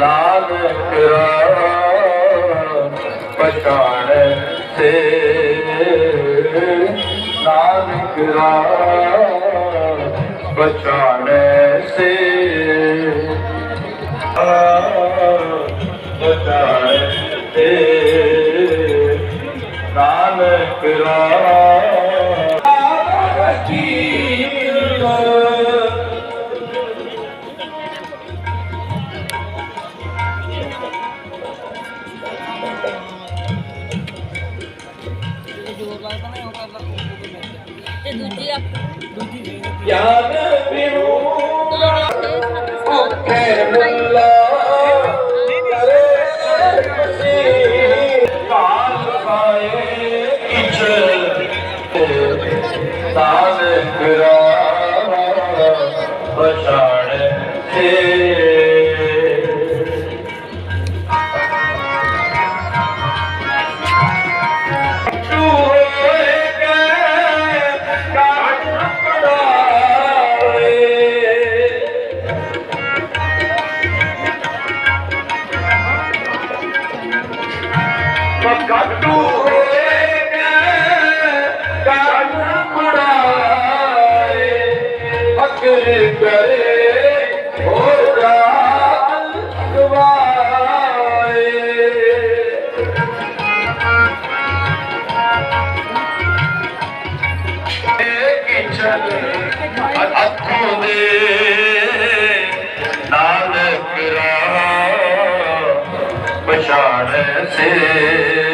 ਨਾਨਕ ਪਛਾਣ ਤੇ। ਨਾਨਕ ਪਛਾਣ ਸੇ ਪਛਾਣ ਤੇ। ਨਾਨਕ ਰਾਜੀ ਤੇ ਦੂਜੀ ਰੱਖ ਦੂਜੀ ਯਾਦ ਬਿਨੂ ਭੁੱਖੇ ਮੁੱਲਾ ਕਰੇ ਖੁਸ਼ੀ ਕਾਲ ਪਾਏ ਕਿਛ ਤਾਨ ਕਰਾ ਪਛਾਣ ਤੇ ਨਾਨਕ ਰਾ ਪਛਾਣ ਸੇ।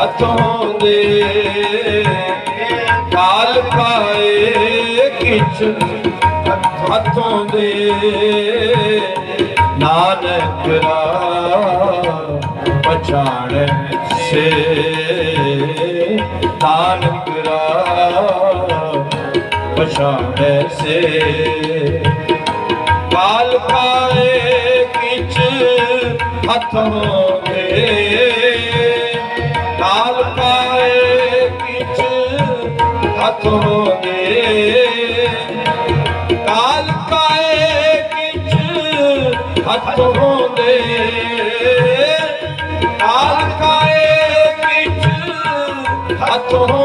ਹੱਥੋਂ ਦੇ ਕਾਲ ਪਾਏ ਕਿਛ ਹੱਥੋਂ ਦੇ ਨਾਨਕ ਰਾ ਪਛਾਣ ਸੇ ਨਾਨਕ ਪਛਾਣ ਸੇ। ਕਾਲ ਪਾਏ ਕਿਛ ਹੱਥੋਂ ਦੇ। ਕਾਲ ਪਾਏ ਕਿਛ ਹੱਥੋਂ ਦੇ। ਕਾਲ ਪਾਏ ਕਿਛ ਹੱਥੋਂ ਦੇ। ਕਾਲ ਪਾਏ ਕਿਛ ਹੱਥੋਂ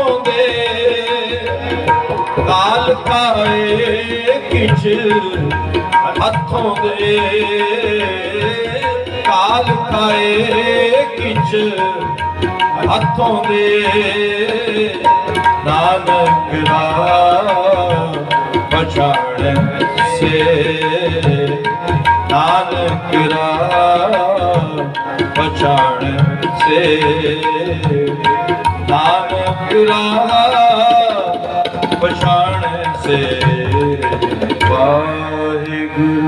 ਪਾਏ ਹੱਥੋਂ ਦੇ ਕਾਲ ਪਾਏ ਕਿਛ, ਹੱਥੋਂ ਦੇ ਨਾਨਕ ਰਾ ਪਛਾਣ ਸੇ। ਨਾਨਕ ਰਾ ਪਛਾਣ ਸੇ। ਨਾਨਕ ਰਾ ਪਛਾਣ ਸੇ। ਵਾਹਿਗੁਰੂ